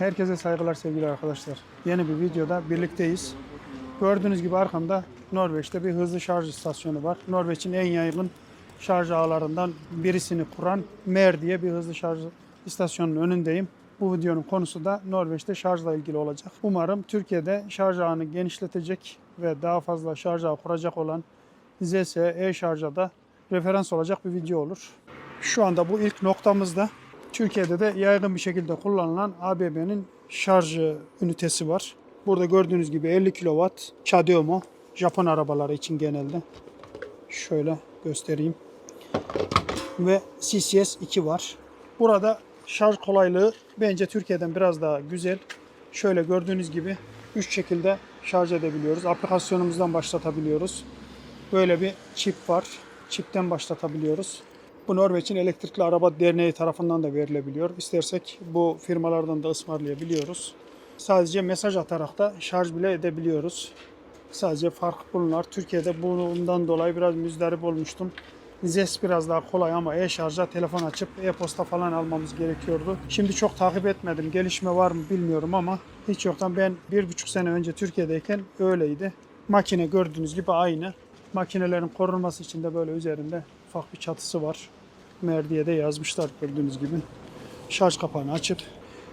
Herkese saygılar sevgili arkadaşlar. Yeni bir videoda birlikteyiz. Gördüğünüz gibi arkamda Norveç'te bir hızlı şarj istasyonu var. Norveç'in en yaygın şarj ağlarından birisini kuran Mer diye bir hızlı şarj istasyonunun önündeyim. Bu videonun konusu da Norveç'te şarjla ilgili olacak. Umarım Türkiye'de şarj ağını genişletecek ve daha fazla şarj ağı kuracak olan ZS e-şarja da referans olacak bir video olur. Şu anda bu ilk noktamızda Türkiye'de de yaygın bir şekilde kullanılan ABB'nin şarj ünitesi var. Burada gördüğünüz gibi 50 kW Chademo Japon arabaları için genelde. Şöyle göstereyim. Ve CCS 2 var. Burada şarj kolaylığı bence Türkiye'den biraz daha güzel. Şöyle gördüğünüz gibi 3 şekilde şarj edebiliyoruz. Aplikasyonumuzdan başlatabiliyoruz. Böyle bir çip var. Çipten başlatabiliyoruz. Bu Norveç'in Elektrikli Araba Derneği tarafından da verilebiliyor. İstersek bu firmalardan da ısmarlayabiliyoruz. Sadece mesaj atarak da şarj bile edebiliyoruz. Sadece fark bunlar. Türkiye'de bundan dolayı biraz müzdarip olmuştum. ZES biraz daha kolay ama e-şarja telefon açıp e-posta falan almamız gerekiyordu. Şimdi çok takip etmedim. Gelişme var mı bilmiyorum ama hiç yoktan ben bir buçuk sene önce Türkiye'deyken öyleydi. Makine gördüğünüz gibi aynı. Makinelerin korunması için de böyle üzerinde ufak bir çatısı var. Mer diye de yazmışlar gördüğünüz gibi. Şarj kapağını açıp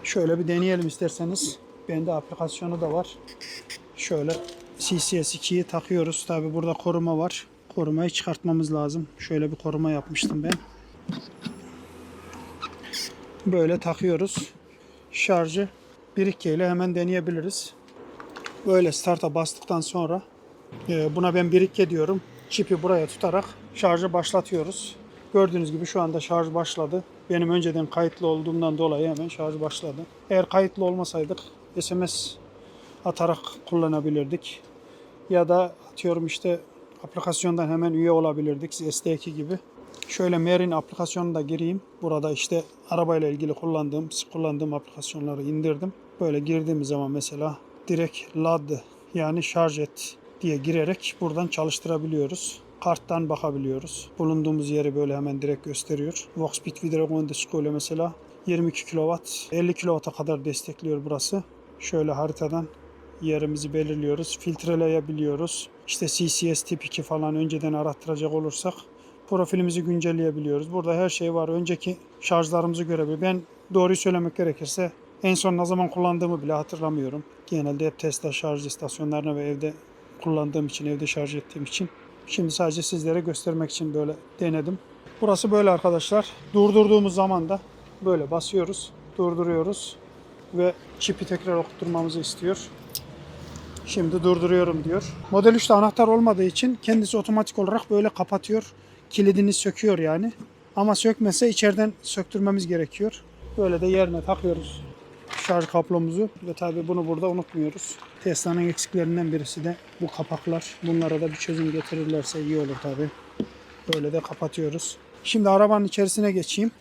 şöyle bir deneyelim isterseniz. Bende aplikasyonu da var. Şöyle CCS2'yi takıyoruz. Tabi burada koruma var. Korumayı çıkartmamız lazım. Şöyle bir koruma yapmıştım ben. Böyle takıyoruz. Şarjı 1-2 ile hemen deneyebiliriz. Böyle start'a bastıktan sonra e, buna ben 1-2 diyorum. Çipi buraya tutarak şarjı başlatıyoruz. Gördüğünüz gibi şu anda şarj başladı. Benim önceden kayıtlı olduğumdan dolayı hemen şarj başladı. Eğer kayıtlı olmasaydık SMS atarak kullanabilirdik. Ya da atıyorum işte aplikasyondan hemen üye olabilirdik. SD2 gibi. Şöyle Merin aplikasyonuna da gireyim. Burada işte arabayla ilgili kullandığım, kullandığım aplikasyonları indirdim. Böyle girdiğim zaman mesela direkt LAD yani şarj et diye girerek buradan çalıştırabiliyoruz. Karttan bakabiliyoruz. Bulunduğumuz yeri böyle hemen direkt gösteriyor. Voxbit Videocon'da School'e mesela 22 kW, 50 kW'a kadar destekliyor burası. Şöyle haritadan yerimizi belirliyoruz. Filtreleyebiliyoruz. İşte CCS tip 2 falan önceden arattıracak olursak profilimizi güncelleyebiliyoruz. Burada her şey var. Önceki şarjlarımızı görebiliyor. Ben doğruyu söylemek gerekirse en son ne zaman kullandığımı bile hatırlamıyorum. Genelde hep Tesla şarj istasyonlarına ve evde kullandığım için, evde şarj ettiğim için. Şimdi sadece sizlere göstermek için böyle denedim. Burası böyle arkadaşlar. Durdurduğumuz zaman da böyle basıyoruz, durduruyoruz ve çipi tekrar okutturmamızı istiyor. Şimdi durduruyorum diyor. Model 3'te anahtar olmadığı için kendisi otomatik olarak böyle kapatıyor. Kilidini söküyor yani. Ama sökmese içeriden söktürmemiz gerekiyor. Böyle de yerine takıyoruz şarj kablomuzu ve tabi bunu burada unutmuyoruz. Tesla'nın eksiklerinden birisi de bu kapaklar. Bunlara da bir çözüm getirirlerse iyi olur tabi. Böyle de kapatıyoruz. Şimdi arabanın içerisine geçeyim.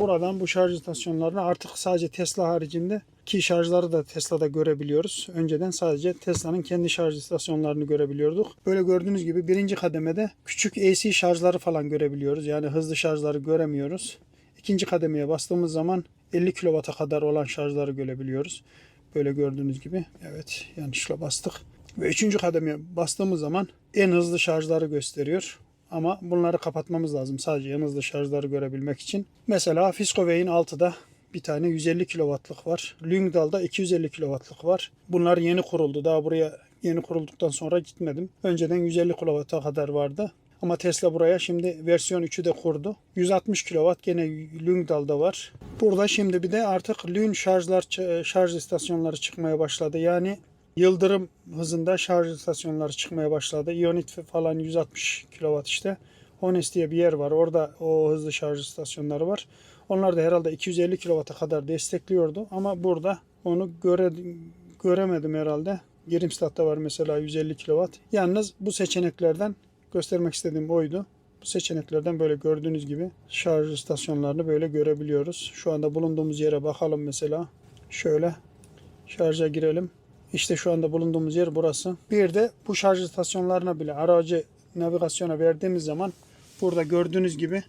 Buradan bu şarj istasyonlarını artık sadece Tesla haricinde ki şarjları da Tesla'da görebiliyoruz. Önceden sadece Tesla'nın kendi şarj istasyonlarını görebiliyorduk. Böyle gördüğünüz gibi birinci kademede küçük AC şarjları falan görebiliyoruz. Yani hızlı şarjları göremiyoruz. İkinci kademeye bastığımız zaman 50 kW'a kadar olan şarjları görebiliyoruz. Böyle gördüğünüz gibi. Evet yanlışla bastık. Ve üçüncü kademeye bastığımız zaman en hızlı şarjları gösteriyor. Ama bunları kapatmamız lazım sadece en hızlı şarjları görebilmek için. Mesela Fiscoway'in 6'da bir tane 150 kW'lık var. Lyngdal'da 250 kW'lık var. Bunlar yeni kuruldu. Daha buraya yeni kurulduktan sonra gitmedim. Önceden 150 kW'a kadar vardı. Ama Tesla buraya şimdi versiyon 3'ü de kurdu. 160 kW gene Lyngdal'da var. Burada şimdi bir de artık Lün şarjlar şarj istasyonları çıkmaya başladı. Yani yıldırım hızında şarj istasyonları çıkmaya başladı. Ionit falan 160 kW işte. Honest diye bir yer var. Orada o hızlı şarj istasyonları var. Onlar da herhalde 250 kW'a kadar destekliyordu. Ama burada onu göre, göremedim herhalde. Girimstad'da var mesela 150 kW. Yalnız bu seçeneklerden göstermek istediğim oydu. Bu seçeneklerden böyle gördüğünüz gibi şarj istasyonlarını böyle görebiliyoruz. Şu anda bulunduğumuz yere bakalım mesela. Şöyle şarja girelim. İşte şu anda bulunduğumuz yer burası. Bir de bu şarj istasyonlarına bile aracı navigasyona verdiğimiz zaman burada gördüğünüz gibi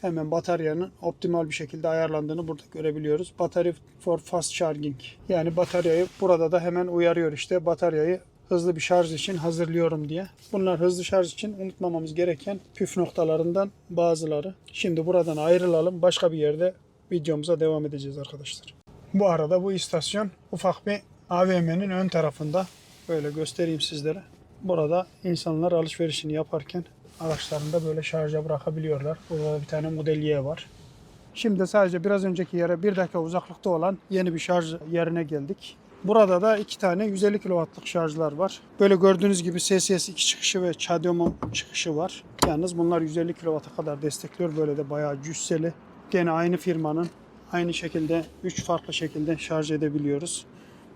hemen bataryanın optimal bir şekilde ayarlandığını burada görebiliyoruz. Battery for fast charging. Yani bataryayı burada da hemen uyarıyor işte bataryayı hızlı bir şarj için hazırlıyorum diye. Bunlar hızlı şarj için unutmamamız gereken püf noktalarından bazıları. Şimdi buradan ayrılalım. Başka bir yerde videomuza devam edeceğiz arkadaşlar. Bu arada bu istasyon ufak bir AVM'nin ön tarafında. Böyle göstereyim sizlere. Burada insanlar alışverişini yaparken araçlarını da böyle şarja bırakabiliyorlar. Burada bir tane Model Y var. Şimdi sadece biraz önceki yere bir dakika uzaklıkta olan yeni bir şarj yerine geldik. Burada da iki tane 150 kW'lık şarjlar var. Böyle gördüğünüz gibi SCS 2 çıkışı ve CHAdeMO çıkışı var. Yalnız bunlar 150 kW'a kadar destekliyor. Böyle de bayağı cüsseli. Gene aynı firmanın aynı şekilde 3 farklı şekilde şarj edebiliyoruz.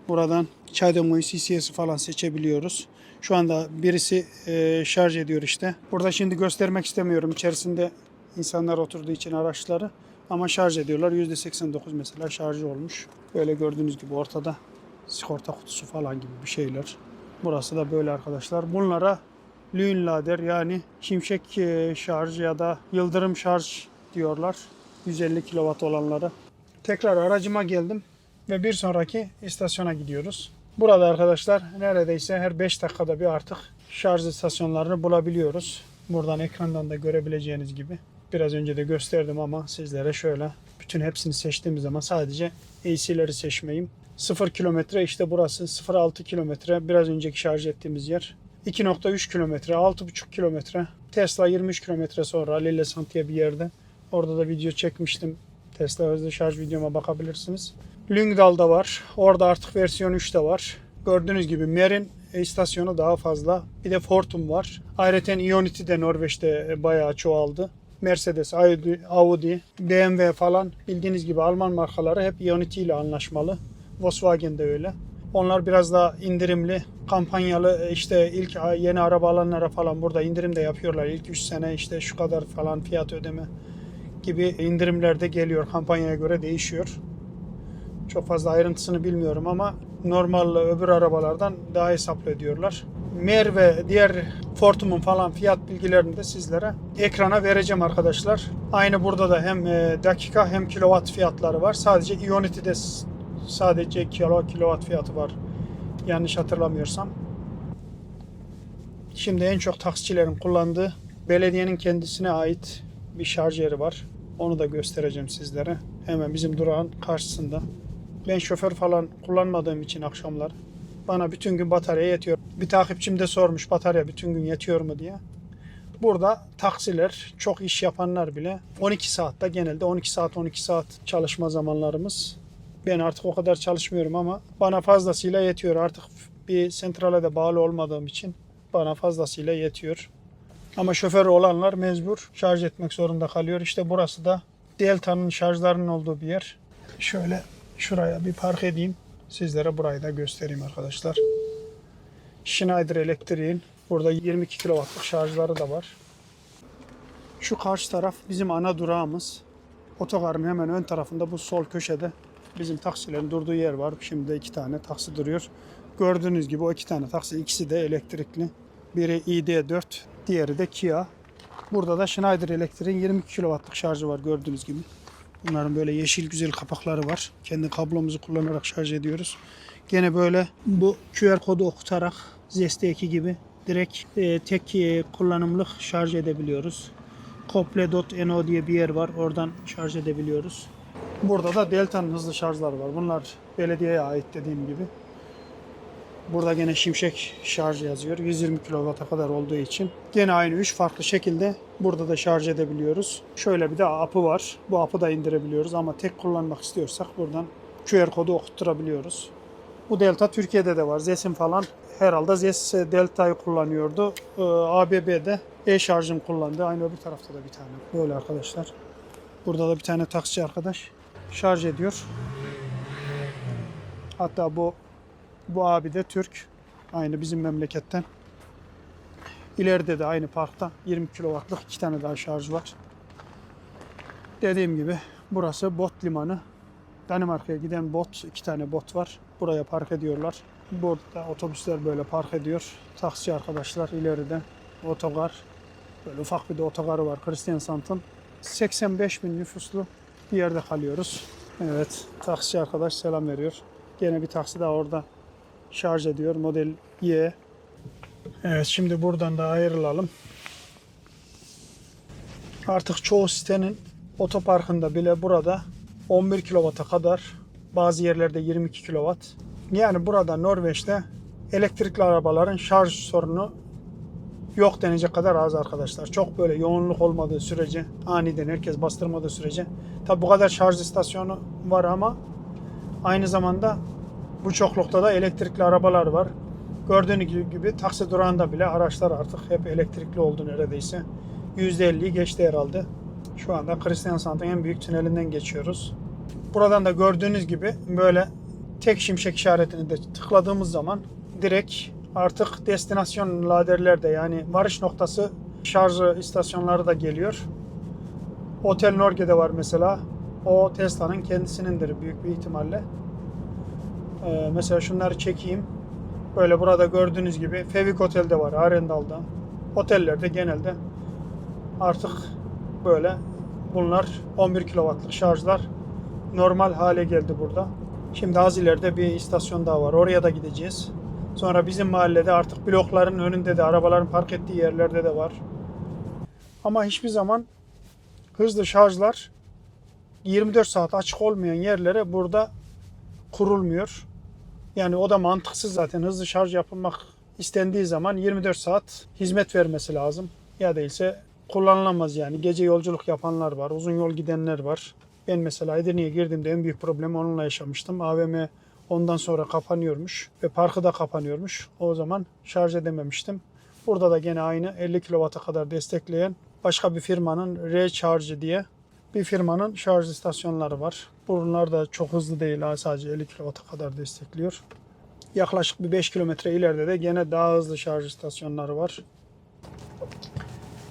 Buradan CHAdeMO'yu CCS'i falan seçebiliyoruz. Şu anda birisi e, şarj ediyor işte. Burada şimdi göstermek istemiyorum. İçerisinde insanlar oturduğu için araçları. Ama şarj ediyorlar. %89 mesela şarjı olmuş. Böyle gördüğünüz gibi ortada sigorta kutusu falan gibi bir şeyler. Burası da böyle arkadaşlar. Bunlara Lüinlader yani şimşek e, şarj ya da yıldırım şarj diyorlar. 150 kW olanları. Tekrar aracıma geldim ve bir sonraki istasyona gidiyoruz. Burada arkadaşlar neredeyse her 5 dakikada bir artık şarj istasyonlarını bulabiliyoruz. Buradan ekrandan da görebileceğiniz gibi. Biraz önce de gösterdim ama sizlere şöyle bütün hepsini seçtiğimiz zaman sadece AC'leri seçmeyeyim. 0 kilometre işte burası 0.6 kilometre biraz önceki şarj ettiğimiz yer. 2.3 kilometre 6.5 kilometre Tesla 23 kilometre sonra Lillesand diye bir yerde. Orada da video çekmiştim. Tesla hızlı şarj videoma bakabilirsiniz. Lyngdal'da var. Orada artık versiyon 3 de var. Gördüğünüz gibi Merin istasyonu daha fazla. Bir de Fortum var. Ayrıca Ionity de Norveç'te bayağı çoğaldı. Mercedes, Audi, BMW falan bildiğiniz gibi Alman markaları hep Ionity ile anlaşmalı. Volkswagen de öyle. Onlar biraz daha indirimli, kampanyalı işte ilk yeni araba alanlara falan burada indirim de yapıyorlar. İlk 3 sene işte şu kadar falan fiyat ödeme gibi indirimler de geliyor. Kampanyaya göre değişiyor. Çok fazla ayrıntısını bilmiyorum ama normal öbür arabalardan daha hesaplı ediyorlar. Mer ve diğer Fortum'un falan fiyat bilgilerini de sizlere ekrana vereceğim arkadaşlar. Aynı burada da hem e, dakika hem kilowatt fiyatları var. Sadece Ionity'de sadece kilo kilowatt fiyatı var. Yanlış hatırlamıyorsam. Şimdi en çok taksicilerin kullandığı belediyenin kendisine ait bir şarj yeri var. Onu da göstereceğim sizlere. Hemen bizim durağın karşısında. Ben şoför falan kullanmadığım için akşamlar bana bütün gün batarya yetiyor. Bir takipçim de sormuş batarya bütün gün yetiyor mu diye. Burada taksiler, çok iş yapanlar bile 12 saatte genelde 12 saat 12 saat çalışma zamanlarımız. Ben artık o kadar çalışmıyorum ama bana fazlasıyla yetiyor. Artık bir sentrale de bağlı olmadığım için bana fazlasıyla yetiyor. Ama şoför olanlar mecbur şarj etmek zorunda kalıyor. İşte burası da Delta'nın şarjlarının olduğu bir yer. Şöyle şuraya bir park edeyim. Sizlere burayı da göstereyim arkadaşlar. Schneider Elektriğin burada 22 kW'lık şarjları da var. Şu karşı taraf bizim ana durağımız. Otogarın hemen ön tarafında bu sol köşede bizim taksilerin durduğu yer var. Şimdi iki tane taksi duruyor. Gördüğünüz gibi o iki tane taksi ikisi de elektrikli. Biri ID4, diğeri de Kia. Burada da Schneider Elektrik'in 22 kW'lık şarjı var gördüğünüz gibi. Bunların böyle yeşil güzel kapakları var. Kendi kablomuzu kullanarak şarj ediyoruz. Gene böyle bu QR kodu okutarak Zest2 gibi direkt e, tek e, kullanımlık şarj edebiliyoruz. Kople.no diye bir yer var. Oradan şarj edebiliyoruz. Burada da Delta'nın hızlı şarjları var. Bunlar belediyeye ait dediğim gibi. Burada gene şimşek şarj yazıyor. 120 kW'a kadar olduğu için. Gene aynı 3 farklı şekilde burada da şarj edebiliyoruz. Şöyle bir de apı var. Bu apı da indirebiliyoruz ama tek kullanmak istiyorsak buradan QR kodu okutturabiliyoruz. Bu Delta Türkiye'de de var. Zesin falan herhalde Zes Delta'yı kullanıyordu. Ee, ABB'de e-şarjın kullandı. Aynı öbür tarafta da bir tane. Böyle arkadaşlar. Burada da bir tane taksici arkadaş şarj ediyor. Hatta bu bu abi de Türk. Aynı bizim memleketten. İleride de aynı parkta 20 kW'lık iki tane daha şarj var. Dediğim gibi burası bot limanı. Danimarka'ya giden bot, iki tane bot var. Buraya park ediyorlar. Burada otobüsler böyle park ediyor. Taksici arkadaşlar ileride otogar. Böyle ufak bir de otogarı var Christiansand'ın. 85 bin nüfuslu bir yerde kalıyoruz. Evet, taksici arkadaş selam veriyor. Gene bir taksi daha orada şarj ediyor. Model Y. Evet, şimdi buradan da ayrılalım. Artık çoğu sitenin otoparkında bile burada 11 kW'a kadar bazı yerlerde 22 kW. Yani burada Norveç'te elektrikli arabaların şarj sorunu yok denecek kadar az arkadaşlar. Çok böyle yoğunluk olmadığı sürece, aniden herkes bastırmadığı sürece. Tabi bu kadar şarj istasyonu var ama aynı zamanda bu çoklukta da elektrikli arabalar var. Gördüğünüz gibi, gibi taksi durağında bile araçlar artık hep elektrikli oldu neredeyse. %50'yi geçti herhalde. Şu anda Kristiansand'ın en büyük tünelinden geçiyoruz. Buradan da gördüğünüz gibi böyle tek şimşek işaretini de tıkladığımız zaman direkt artık destinasyon laderlerde yani varış noktası şarj istasyonları da geliyor. Otel Norge'de var mesela. O Tesla'nın kendisinindir büyük bir ihtimalle. Ee, mesela şunları çekeyim. Böyle burada gördüğünüz gibi Fevik Otel'de var, Arendal'da. Otellerde genelde artık böyle bunlar 11 kW'lık şarjlar normal hale geldi burada. Şimdi az ileride bir istasyon daha var. Oraya da gideceğiz. Sonra bizim mahallede artık blokların önünde de arabaların park ettiği yerlerde de var. Ama hiçbir zaman hızlı şarjlar 24 saat açık olmayan yerlere burada kurulmuyor. Yani o da mantıksız zaten. Hızlı şarj yapılmak istendiği zaman 24 saat hizmet vermesi lazım. Ya değilse kullanılamaz yani. Gece yolculuk yapanlar var, uzun yol gidenler var. Ben mesela Edirne'ye girdiğimde en büyük problemi onunla yaşamıştım. AVM ondan sonra kapanıyormuş ve parkı da kapanıyormuş. O zaman şarj edememiştim. Burada da gene aynı 50 kW'a kadar destekleyen başka bir firmanın Recharge diye bir firmanın şarj istasyonları var. Bunlar da çok hızlı değil sadece 50 kW'a kadar destekliyor. Yaklaşık bir 5 kilometre ileride de gene daha hızlı şarj istasyonları var.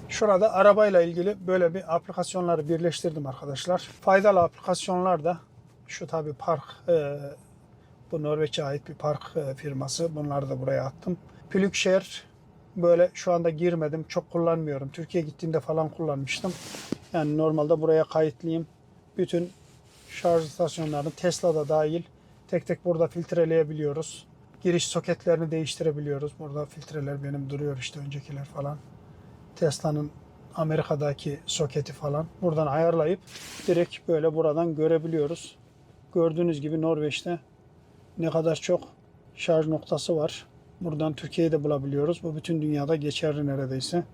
Şurada arabayla ilgili böyle bir aplikasyonları birleştirdim arkadaşlar. Faydalı aplikasyonlar da şu tabi park e, bu Norveç'e ait bir park e, firması. Bunları da buraya attım. Plugshare böyle şu anda girmedim. Çok kullanmıyorum. Türkiye gittiğimde falan kullanmıştım. Yani normalde buraya kayıtlıyım. Bütün şarj istasyonlarını Tesla'da dahil tek tek burada filtreleyebiliyoruz. Giriş soketlerini değiştirebiliyoruz. Burada filtreler benim duruyor işte öncekiler falan. Tesla'nın Amerika'daki soketi falan buradan ayarlayıp direkt böyle buradan görebiliyoruz. Gördüğünüz gibi Norveç'te ne kadar çok şarj noktası var. Buradan Türkiye'yi de bulabiliyoruz. Bu bütün dünyada geçerli neredeyse.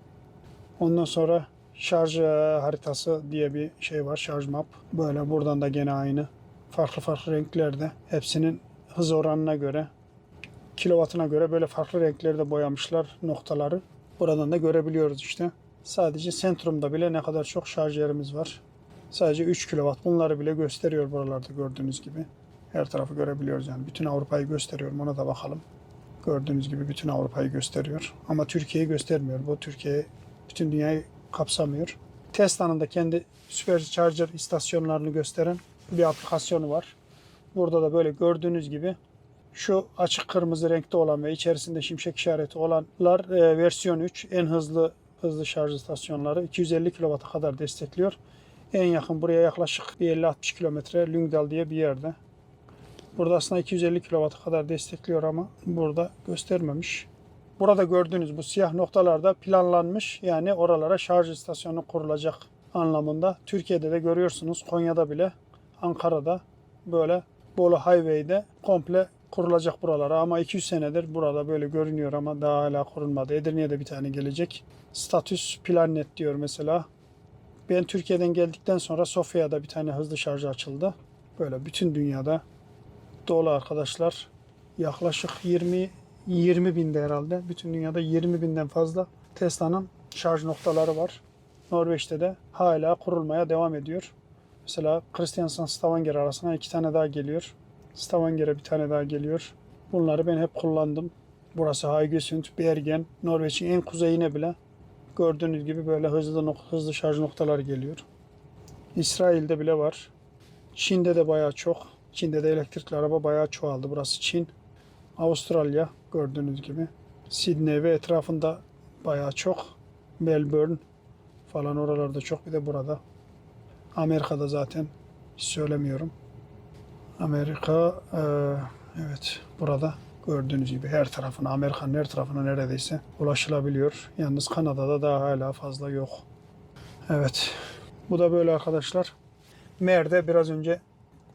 Ondan sonra şarj e, haritası diye bir şey var. Şarj map. Böyle buradan da gene aynı. Farklı farklı renklerde. Hepsinin hız oranına göre, kilovatına göre böyle farklı renklerde boyamışlar noktaları. Buradan da görebiliyoruz işte. Sadece sentrumda bile ne kadar çok şarj yerimiz var. Sadece 3 kW. Bunları bile gösteriyor buralarda gördüğünüz gibi. Her tarafı görebiliyoruz yani. Bütün Avrupa'yı gösteriyorum. Ona da bakalım. Gördüğünüz gibi bütün Avrupa'yı gösteriyor. Ama Türkiye'yi göstermiyor. Bu Türkiye bütün dünyayı kapsamıyor. Tesla'nın da kendi Supercharger istasyonlarını gösteren bir aplikasyonu var. Burada da böyle gördüğünüz gibi şu açık kırmızı renkte olan ve içerisinde şimşek işareti olanlar e, versiyon 3 en hızlı hızlı şarj istasyonları 250 kW'a kadar destekliyor. En yakın buraya yaklaşık bir 50-60 kilometre Lyngdal diye bir yerde. Burada aslında 250 kW'a kadar destekliyor ama burada göstermemiş. Burada gördüğünüz bu siyah noktalarda planlanmış yani oralara şarj istasyonu kurulacak anlamında. Türkiye'de de görüyorsunuz Konya'da bile Ankara'da böyle Bolu Highway'de komple kurulacak buralara ama 200 senedir burada böyle görünüyor ama daha hala kurulmadı. Edirne'ye bir tane gelecek. Statüs Planet diyor mesela. Ben Türkiye'den geldikten sonra Sofya'da bir tane hızlı şarj açıldı. Böyle bütün dünyada dolu arkadaşlar. Yaklaşık 20 20 binde herhalde. Bütün dünyada 20 binden fazla Tesla'nın şarj noktaları var. Norveç'te de hala kurulmaya devam ediyor. Mesela Kristiansand Stavanger arasına iki tane daha geliyor. Stavanger'e bir tane daha geliyor. Bunları ben hep kullandım. Burası Haugesund, Bergen, Norveç'in en kuzeyine bile gördüğünüz gibi böyle hızlı hızlı şarj noktaları geliyor. İsrail'de bile var. Çin'de de bayağı çok. Çin'de de elektrikli araba bayağı çoğaldı. Burası Çin. Avustralya gördüğünüz gibi. Sydney ve etrafında bayağı çok. Melbourne falan oralarda çok. Bir de burada. Amerika'da zaten söylemiyorum. Amerika e, evet burada gördüğünüz gibi her tarafına Amerika'nın her tarafına neredeyse ulaşılabiliyor. Yalnız Kanada'da daha hala fazla yok. Evet. Bu da böyle arkadaşlar. Mer'de biraz önce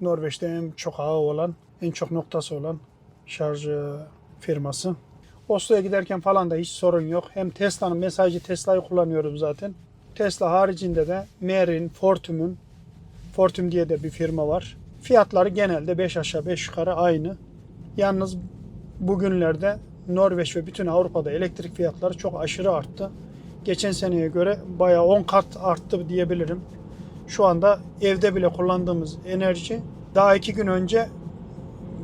Norveç'te en çok ağı olan, en çok noktası olan şarj e, firması. Oslo'ya giderken falan da hiç sorun yok. Hem Tesla'nın mesajı Tesla'yı kullanıyorum zaten. Tesla haricinde de Mer'in, Fortum'un, Fortum diye de bir firma var. Fiyatları genelde 5 aşağı 5 yukarı aynı. Yalnız bugünlerde Norveç ve bütün Avrupa'da elektrik fiyatları çok aşırı arttı. Geçen seneye göre bayağı 10 kat arttı diyebilirim. Şu anda evde bile kullandığımız enerji daha 2 gün önce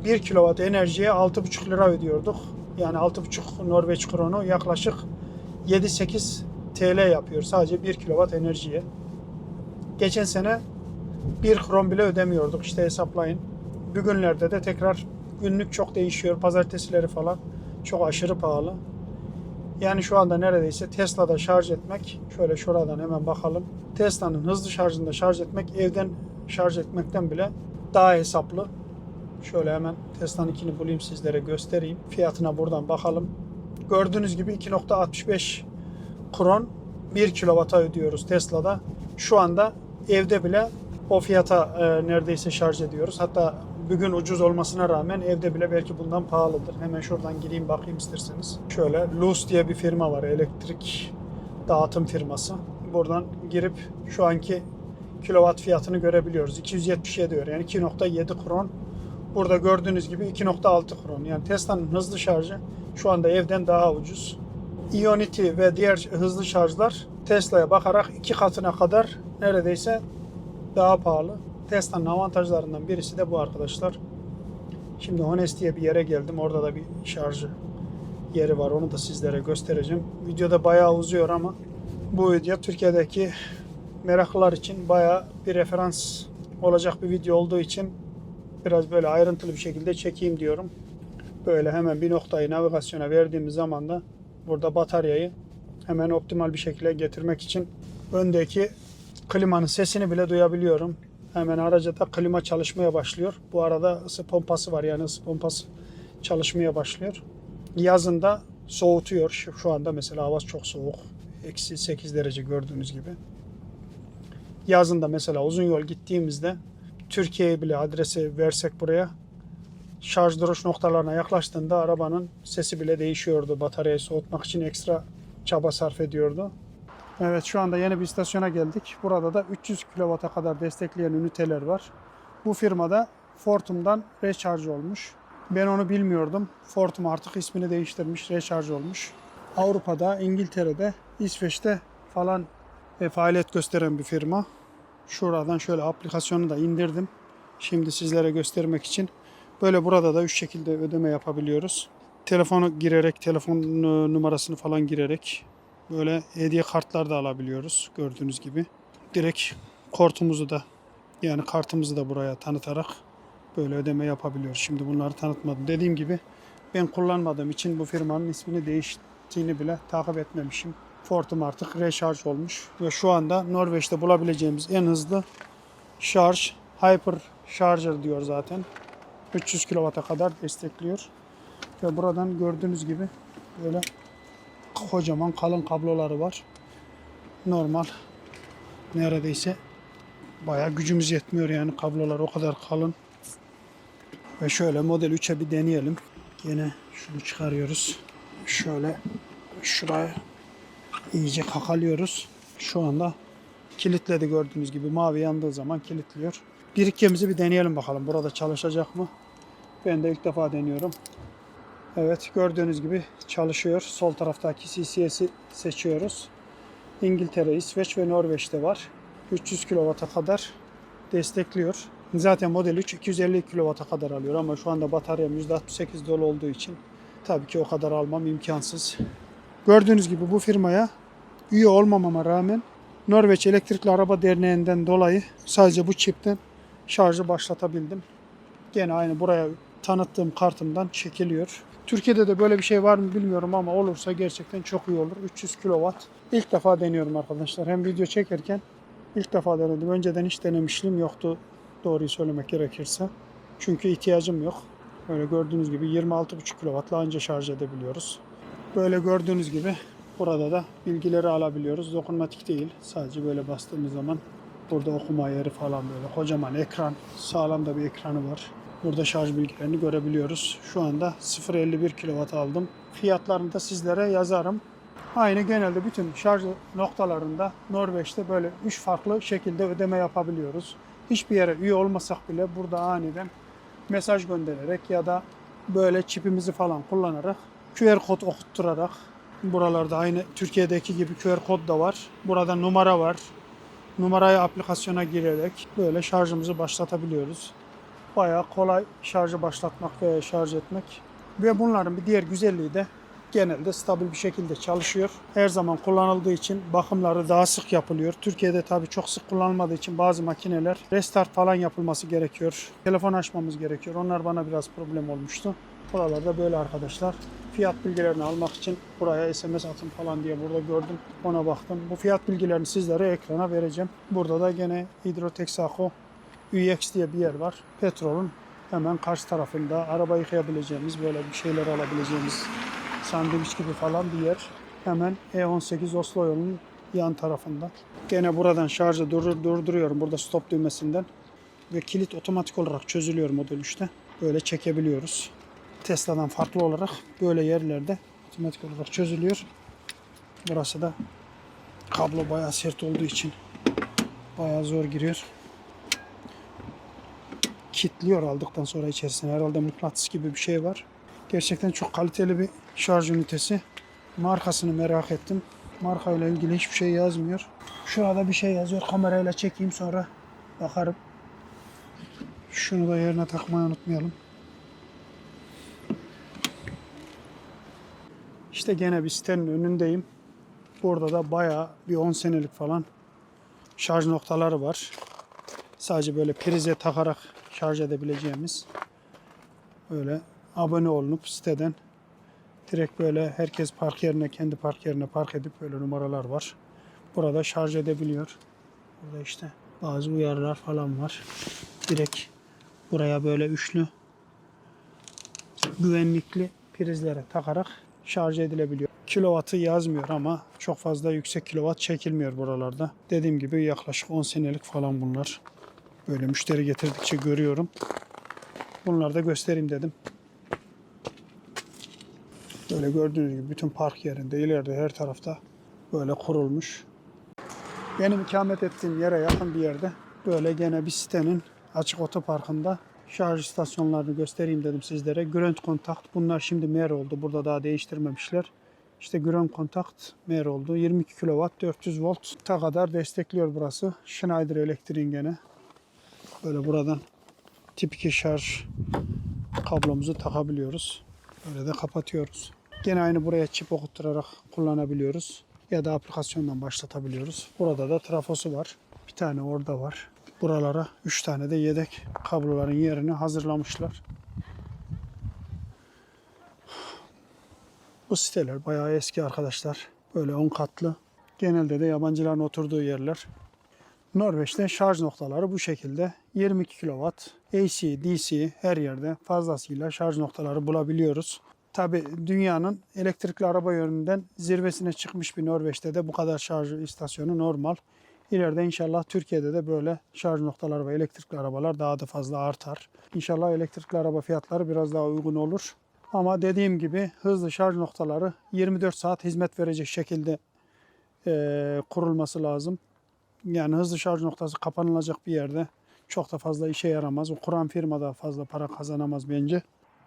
1 kilowatt enerjiye 6,5 lira ödüyorduk. Yani 6,5 Norveç kronu yaklaşık 7-8 TL yapıyor sadece 1 kilowatt enerjiye. Geçen sene 1 kron bile ödemiyorduk işte hesaplayın. Bugünlerde de tekrar günlük çok değişiyor. Pazartesileri falan çok aşırı pahalı. Yani şu anda neredeyse Tesla'da şarj etmek, şöyle şuradan hemen bakalım. Tesla'nın hızlı şarjında şarj etmek evden şarj etmekten bile daha hesaplı. Şöyle hemen Tesla'nınkini bulayım sizlere göstereyim. Fiyatına buradan bakalım. Gördüğünüz gibi 2.65 kron 1 kilovata ödüyoruz Tesla'da. Şu anda evde bile o fiyata e, neredeyse şarj ediyoruz. Hatta bugün ucuz olmasına rağmen evde bile belki bundan pahalıdır. Hemen şuradan gireyim bakayım isterseniz. Şöyle Luz diye bir firma var. Elektrik dağıtım firması. Buradan girip şu anki kilowatt fiyatını görebiliyoruz. 277 diyor. Yani 2.7 kron. Burada gördüğünüz gibi 2.6 kron. Yani Tesla'nın hızlı şarjı şu anda evden daha ucuz. Ionity ve diğer hızlı şarjlar Tesla'ya bakarak iki katına kadar neredeyse daha pahalı. Tesla'nın avantajlarından birisi de bu arkadaşlar. Şimdi Honest diye bir yere geldim. Orada da bir şarj yeri var. Onu da sizlere göstereceğim. Videoda bayağı uzuyor ama bu video Türkiye'deki meraklılar için bayağı bir referans olacak bir video olduğu için biraz böyle ayrıntılı bir şekilde çekeyim diyorum. Böyle hemen bir noktayı navigasyona verdiğimiz zaman da burada bataryayı hemen optimal bir şekilde getirmek için öndeki klimanın sesini bile duyabiliyorum. Hemen araca da klima çalışmaya başlıyor. Bu arada ısı pompası var yani ısı pompası çalışmaya başlıyor. Yazında soğutuyor. Şu, şu anda mesela hava çok soğuk. Eksi 8 derece gördüğünüz gibi. Yazında mesela uzun yol gittiğimizde Türkiye'ye bile adresi versek buraya şarj duruş noktalarına yaklaştığında arabanın sesi bile değişiyordu. Bataryayı soğutmak için ekstra çaba sarf ediyordu. Evet şu anda yeni bir istasyona geldik. Burada da 300 kW'a kadar destekleyen üniteler var. Bu firmada Fortum'dan recharge olmuş. Ben onu bilmiyordum. Fortum artık ismini değiştirmiş, recharge olmuş. Avrupa'da, İngiltere'de, İsveç'te falan e, faaliyet gösteren bir firma. Şuradan şöyle aplikasyonu da indirdim. Şimdi sizlere göstermek için. Böyle burada da üç şekilde ödeme yapabiliyoruz. Telefonu girerek, telefon e, numarasını falan girerek böyle hediye kartlar da alabiliyoruz gördüğünüz gibi. Direkt kortumuzu da yani kartımızı da buraya tanıtarak böyle ödeme yapabiliyoruz. Şimdi bunları tanıtmadım. Dediğim gibi ben kullanmadığım için bu firmanın ismini değiştiğini bile takip etmemişim. Fortum artık recharge olmuş ve şu anda Norveç'te bulabileceğimiz en hızlı şarj Hyper Charger diyor zaten. 300 kW'a kadar destekliyor. Ve buradan gördüğünüz gibi böyle kocaman kalın kabloları var. Normal neredeyse bayağı gücümüz yetmiyor yani kablolar o kadar kalın. Ve şöyle model 3'e bir deneyelim. Yine şunu çıkarıyoruz. Şöyle şuraya iyice kakalıyoruz. Şu anda kilitledi gördüğünüz gibi mavi yandığı zaman kilitliyor. Birikkemizi bir deneyelim bakalım. Burada çalışacak mı? Ben de ilk defa deniyorum. Evet gördüğünüz gibi çalışıyor. Sol taraftaki CCS'i seçiyoruz. İngiltere, İsveç ve Norveç'te var. 300 kW'a kadar destekliyor. Zaten Model 3 250 kW'a kadar alıyor ama şu anda bataryam %68 dolu olduğu için tabii ki o kadar almam imkansız. Gördüğünüz gibi bu firmaya üye olmamama rağmen Norveç Elektrikli Araba Derneği'nden dolayı sadece bu çipten şarjı başlatabildim. Gene aynı buraya tanıttığım kartımdan çekiliyor. Türkiye'de de böyle bir şey var mı bilmiyorum ama olursa gerçekten çok iyi olur. 300 kW. İlk defa deniyorum arkadaşlar. Hem video çekerken İlk defa denedim. Önceden hiç denemişliğim yoktu doğruyu söylemek gerekirse. Çünkü ihtiyacım yok. Böyle gördüğünüz gibi 26,5 kW'la anca şarj edebiliyoruz. Böyle gördüğünüz gibi burada da bilgileri alabiliyoruz. Dokunmatik değil. Sadece böyle bastığımız zaman burada okuma yeri falan böyle kocaman ekran. Sağlam da bir ekranı var. Burada şarj bilgilerini görebiliyoruz. Şu anda 0.51 kW aldım. Fiyatlarını da sizlere yazarım. Aynı genelde bütün şarj noktalarında Norveç'te böyle 3 farklı şekilde ödeme yapabiliyoruz. Hiçbir yere üye olmasak bile burada aniden mesaj göndererek ya da böyle çipimizi falan kullanarak QR kod okutturarak buralarda aynı Türkiye'deki gibi QR kod da var. Burada numara var. Numarayı aplikasyona girerek böyle şarjımızı başlatabiliyoruz. Bayağı kolay şarjı başlatmak ve şarj etmek. Ve bunların bir diğer güzelliği de genelde stabil bir şekilde çalışıyor. Her zaman kullanıldığı için bakımları daha sık yapılıyor. Türkiye'de tabii çok sık kullanılmadığı için bazı makineler restart falan yapılması gerekiyor. Telefon açmamız gerekiyor. Onlar bana biraz problem olmuştu. Buralarda böyle arkadaşlar. Fiyat bilgilerini almak için buraya SMS atın falan diye burada gördüm. Ona baktım. Bu fiyat bilgilerini sizlere ekrana vereceğim. Burada da gene Hydrotexaco UX diye bir yer var. Petrol'ün hemen karşı tarafında araba yıkayabileceğimiz böyle bir şeyler alabileceğimiz sandviç gibi falan bir yer. Hemen E18 Oslo yolunun yan tarafında. Gene buradan şarjı durdur, durduruyorum burada stop düğmesinden. Ve kilit otomatik olarak çözülüyor Model 3'te. Böyle çekebiliyoruz. Tesla'dan farklı olarak böyle yerlerde otomatik olarak çözülüyor. Burası da kablo bayağı sert olduğu için bayağı zor giriyor. Kitliyor aldıktan sonra içerisine. Herhalde mıknatıs gibi bir şey var. Gerçekten çok kaliteli bir şarj ünitesi. Markasını merak ettim. Markayla ilgili hiçbir şey yazmıyor. Şurada bir şey yazıyor. Kamerayla çekeyim sonra bakarım. Şunu da yerine takmayı unutmayalım. İşte gene bir sitenin önündeyim. Burada da bayağı bir 10 senelik falan şarj noktaları var. Sadece böyle prize takarak şarj edebileceğimiz öyle abone olunup siteden direkt böyle herkes park yerine kendi park yerine park edip böyle numaralar var. Burada şarj edebiliyor. Burada işte bazı uyarılar falan var. Direkt buraya böyle üçlü güvenlikli prizlere takarak şarj edilebiliyor. Kilovatı yazmıyor ama çok fazla yüksek kilovat çekilmiyor buralarda. Dediğim gibi yaklaşık 10 senelik falan bunlar. Böyle müşteri getirdikçe görüyorum. Bunları da göstereyim dedim. Böyle gördüğünüz gibi bütün park yerinde ileride her tarafta böyle kurulmuş. Benim ikamet ettiğim yere yakın bir yerde böyle gene bir sitenin açık otoparkında şarj istasyonlarını göstereyim dedim sizlere. Grönt Kontakt bunlar şimdi mer oldu. Burada daha değiştirmemişler. İşte Grönt Kontakt mer oldu. 22 kW 400 volt ta kadar destekliyor burası. Schneider elektriğin gene. Böyle buradan tip 2 şarj kablomuzu takabiliyoruz. Böyle de kapatıyoruz. Gene aynı buraya çip okutturarak kullanabiliyoruz. Ya da aplikasyondan başlatabiliyoruz. Burada da trafosu var. Bir tane orada var. Buralara 3 tane de yedek kabloların yerini hazırlamışlar. Bu siteler bayağı eski arkadaşlar. Böyle 10 katlı. Genelde de yabancıların oturduğu yerler. Norveç'te şarj noktaları bu şekilde. 22 kW AC, DC her yerde fazlasıyla şarj noktaları bulabiliyoruz. Tabi dünyanın elektrikli araba yönünden zirvesine çıkmış bir Norveç'te de bu kadar şarj istasyonu normal. İleride inşallah Türkiye'de de böyle şarj noktaları ve elektrikli arabalar daha da fazla artar. İnşallah elektrikli araba fiyatları biraz daha uygun olur. Ama dediğim gibi hızlı şarj noktaları 24 saat hizmet verecek şekilde eee, kurulması lazım. Yani hızlı şarj noktası kapanılacak bir yerde çok da fazla işe yaramaz. O kuran firma da fazla para kazanamaz bence.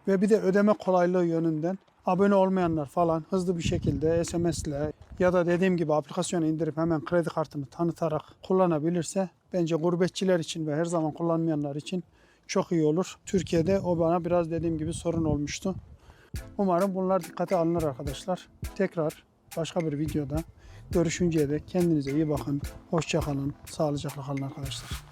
Ve bir de ödeme kolaylığı yönünden abone olmayanlar falan hızlı bir şekilde SMS'le ya da dediğim gibi aplikasyonu indirip hemen kredi kartını tanıtarak kullanabilirse bence gurbetçiler için ve her zaman kullanmayanlar için çok iyi olur. Türkiye'de o bana biraz dediğim gibi sorun olmuştu. Umarım bunlar dikkate alınır arkadaşlar. Tekrar başka bir videoda görüşünceye dek kendinize iyi bakın. Hoşça kalın. Sağlıcakla kalın arkadaşlar.